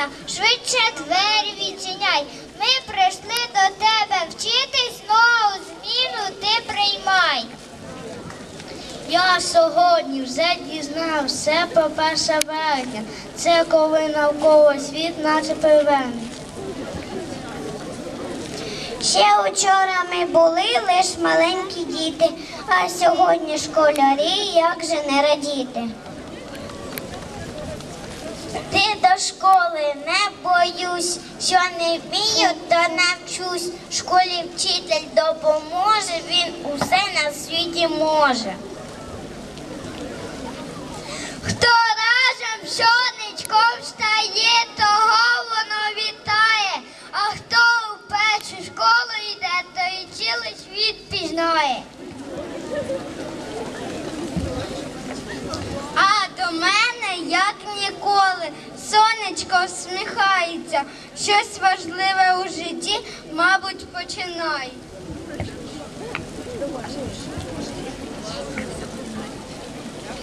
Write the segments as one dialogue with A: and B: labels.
A: Україна, швидше двері відчиняй. Ми прийшли до тебе вчитись, нову зміну ти приймай.
B: Я сьогодні вже дізнав все про 1 вересня. Це коли навколо світ наче певен.
A: Ще учора ми були лиш маленькі діти, а сьогодні школярі, як же не радіти. Ти до школи не боюсь, що не вмію, то навчусь. В школі вчитель допоможе, він усе на світі може. Хто разом сонечком встає, того воно вітає, а хто у першу школу йде, то і цілий світ пізнає. А до мене, як ніколи, сонечко всміхається, щось важливе у житті, мабуть, починає.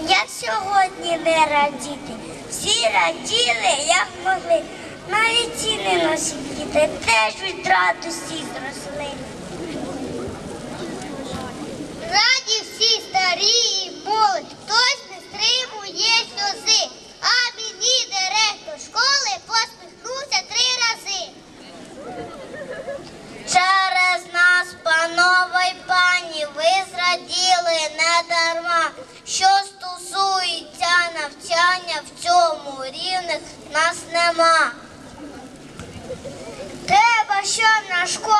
A: Як сьогодні не радіти? Всі раділи, як могли. Навіть ціни наші діти теж від радості зросли. В цьому рівних нас нема. Треба, щоб на школа